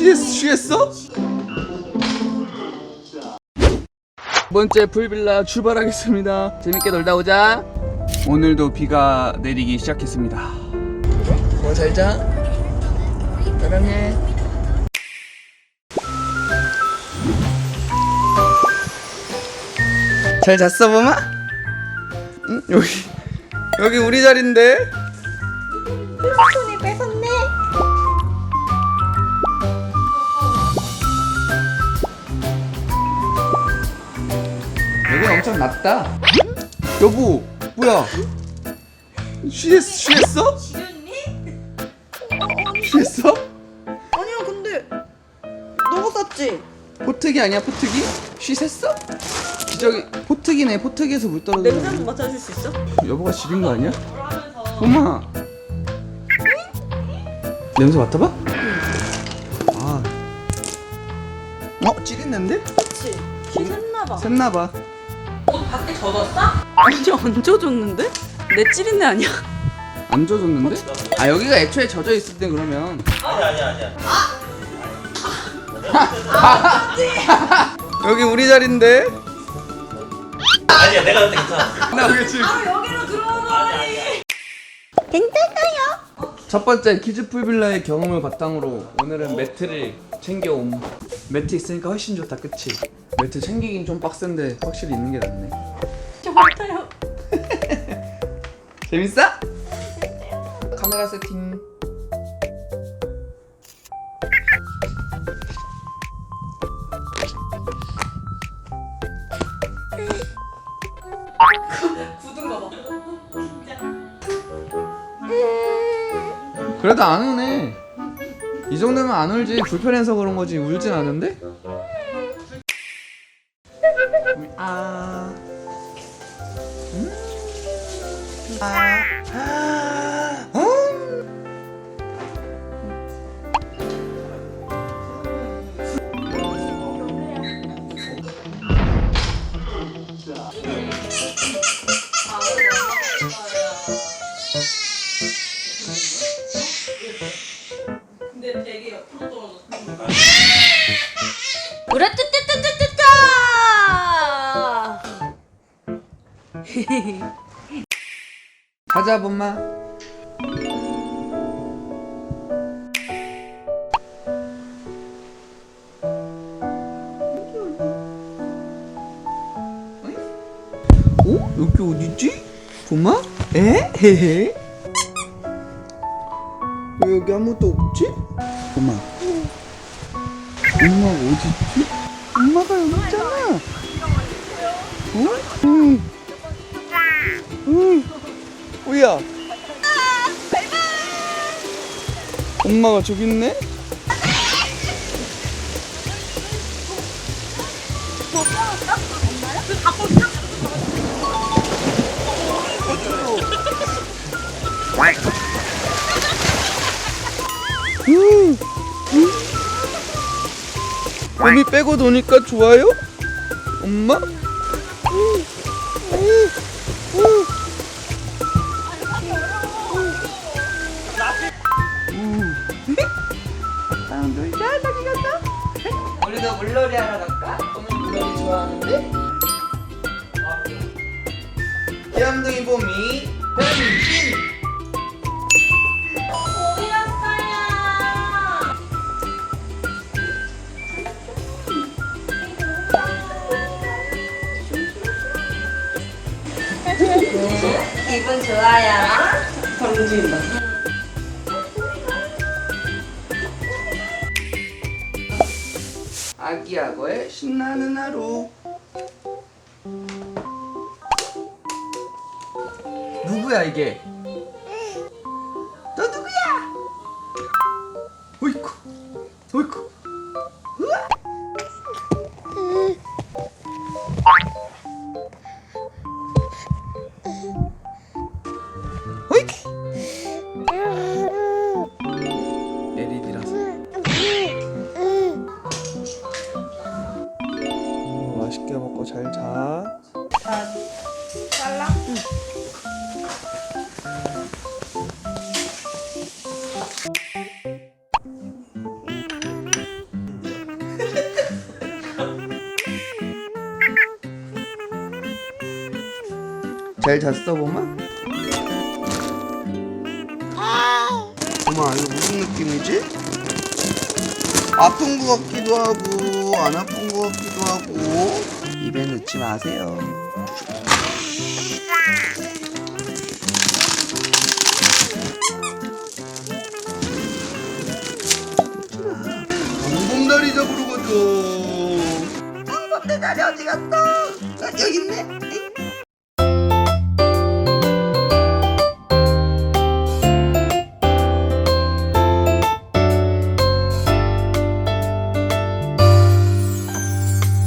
취했, 취했어? 두 번째 풀빌라 출발하겠습니다. 재밌게 놀다 오자. 오늘도 비가 내리기 시작했습니다. 뭐잘 자. 사랑해. 잘 잤어, 범아? 응? 여기 여기 우리 자리인데. 손이 뺏었네. 엄청 낮다. 여보, 뭐야? 쉬했, 쉬했어? 지렸니? 쉬했어? 아니야 근데 너가 쌌지? 포트기 아니야, 포트기? 쉬했어? 저기 포트기네, 포트기에서 물 냄새 떨어지는 한번 맡아줄 수 있어? 여보가 지린 거 아니야? 엄마. 냄새 맡아봐? 아. 어, 찌릿는데? 그치. 키 샜나봐. 샜나봐. 옷 밖에 젖었어? 아니 안 젖었는데? 내 찌린내 아니야? 안 젖었는데? 아 여기가 애초에 젖어 있을 때 그러면 아니야 아니야 아니야 여기 우리 자리인데? 아니야 내가 그때 괜찮았어 나 여기 지금 아 여기로 들어오다니. 첫 번째 키즈풀빌라의 경험을 바탕으로 오늘은 매트를 챙겨옴 매트 있으니까 훨씬 좋다 그치? 매트 챙기긴 좀 빡센데 확실히 있는 게 낫네 저 같아요. 재밌어? 카메라 세팅 굳은 거 봐. 그래도 안 우네 이 정도면 안 울지 불편해서 그런 거지 울진 않은데? 아 음? 아 아. 으라뜨뜨뜨뜨뜨! 가자 본마 어? 여기 어디지? 본마? 에? 헤헤 왜 여기 아무도 없지? 본마 엄마가 어디있지? 엄마가 여기 있잖아 어? 응 응. 뭐야? 엄마가 저기 있네? 봄이 빼고 노니까 좋아요? 엄마? 나랑 놀자 가자 우리도 물놀이 하러 갈까? 봄이 물놀이 좋아하는데? 귀염둥이 봄이 변신 기분 좋아요. 방진다. 아기하고의 신나는 하루 누구야 이게? 잘 잤어 보마? 보마 이거 무슨 느낌이지? 아픈 것 같기도 하고 안 아픈 것 같기도 하고 입에 넣지 마세요 엉덩다리 잡으러 가자 엉덩다리 어디 갔어? 여기 있네